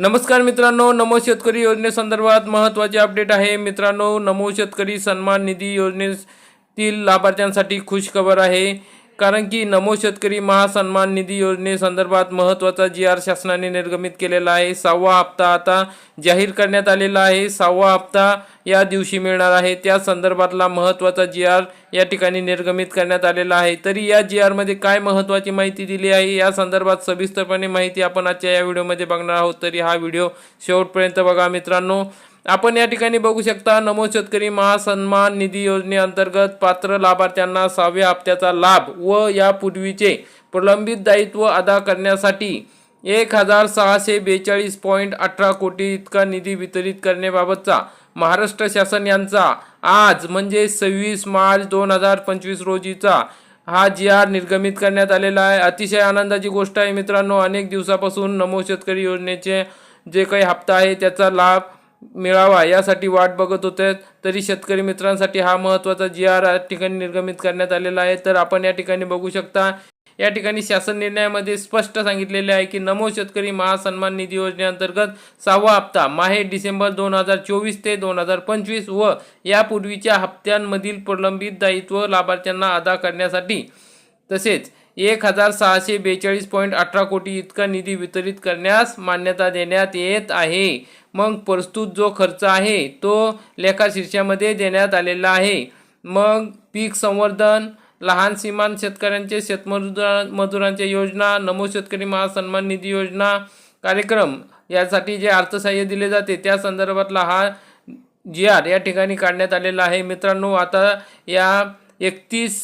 नमस्कार मित्रांनो नमो शेतकरी योजनेसंदर्भात महत्त्वाचे अपडेट आहे. मित्रांनो नमो शेतकरी सन्मान निधी योजनेतील लाभार्थ्यांसाठी खुश खबर आहे. कारण की नमो शेतकरी महासन्मान निधी योजनेसंदर्भात महत्त्वाचा जी आर शासनाने निर्गमित केलेला आहे. सहावा हप्ता आता जाहीर करण्यात आलेला आहे. सहावा हप्ता या दिवशी मिळणार आहे. त्या संदर्भातला महत्त्वाचा जी आर या ठिकाणी निर्गमित करण्यात आलेला आहे. तरी या जी आरमध्ये काय महत्त्वाची माहिती दिली आहे? या संदर्भात सविस्तरपणे माहिती आपण आजच्या या व्हिडिओमध्ये बघणार आहोत. तरी हा व्हिडिओ शेवटपर्यंत बघा मित्रांनो. आपण या ठिकाणी बघू शकता नमो शेतकरी महासन्मान निधी योजनेअंतर्गत पात्र लाभार्थ्यांना सहाव्या हप्त्याचा लाभ व यापूर्वीचे प्रलंबित दायित्व अदा करण्यासाठी एक हजार सहाशे बेचाळीस पॉईंट अठरा कोटी इतका निधी वितरित करण्याबाबतचा महाराष्ट्र शासन यांचा आज म्हणजे सव्वीस मार्च दोन हजार पंचवीस रोजीचा हा जी आर निर्गमित करण्यात आलेला आहे. अतिशय आनंदाची गोष्ट आहे मित्रांनो अनेक दिवसापासून नमो शेतकरी योजनेचे जे काही हप्ता आहे त्याचा लाभ मिळावा यासाठी वाट बघत होते. तरी शेतकरी मित्रांसाठी हा महत्त्वाचा जी आर या ठिकाणी निर्गमित करण्यात आलेला आहे. तर आपण या ठिकाणी बघू शकता या ठिकाणी शासन निर्णयामध्ये स्पष्ट सांगितलेले आहे की नमो शेतकरी महासन्मान निधी योजनेअंतर्गत सहावा हप्ता माहे डिसेंबर दोन हजार चोवीस ते दोन हजार पंचवीस व यापूर्वीच्या हप्त्यांमधील प्रलंबित दायित्व लाभार्थ्यांना अदा करण्यासाठी. तसेच एक हजार सहाशे बेचाळीस पॉईंट अठरा कोटी इतका निधी वितरित करण्यास मान्यता देण्यात येत आहे. मग प्रस्तुत जो खर्च आहे तो लेखाशीर्षामध्ये देण्यात आलेला आहे. मग पीक संवर्धन लहान सीमान शेतकऱ्यांचे शेतमजुरा मजुरांच्या योजना नमो शेतकरी महासन्मान निधी योजना कार्यक्रम यासाठी जे अर्थसहाय्य दिले जाते त्या संदर्भातला हा जी आर या ठिकाणी काढण्यात आलेला आहे. मित्रांनो आता या एकतीस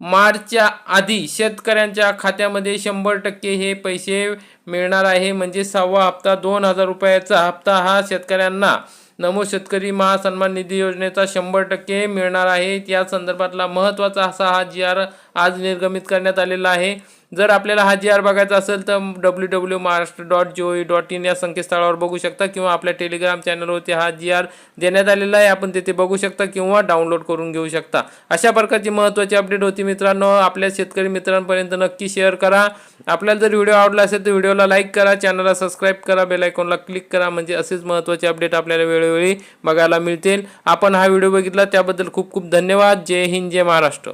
मार्चच्या आधी शेतकऱ्यांच्या खात्यामध्ये शंभर टक्के हे पैसे मिळणार आहे. म्हणजे सहावा हप्ता दोन हजार रुपयाचा हप्ता हा शेतकऱ्यांना. नमो शेतकरी महासन्मान निधी योजनेचा शंभर टक्के मिळणार आहे. या संदर्भातला महत्त्वाचा असा हा जी आर आज निर्गमित करण्यात आलेला आहे. जर आपल्याला हा जी आर बघायचा असेल तर W W Maharashtra dot G O dot in या संकेतस्थळावर बघू शकता किंवा आपल्या टेलिग्राम चॅनलवरती हा जी आर देण्यात आलेला आहे. आपण तिथे बघू शकता किंवा डाउनलोड करून घेऊ शकता. अशा प्रकारची महत्त्वाची अपडेट होती मित्रांनो. आपल्या शेतकरी मित्रांपर्यंत नक्की शेअर करा. आपल्याला जर व्हिडिओ आवडला असेल तर व्हिडिओला लाईक करा. चॅनलला सबस्क्राईब करा. बेलायकॉनला क्लिक करा. म्हणजे असेच महत्त्वाचे अपडेट आपल्याला वेळोवेळी बघायला मिळतील. आपण हा व्हिडिओ बघितला त्याबद्दल खूप खूप धन्यवाद. जय हिंद जय महाराष्ट्र.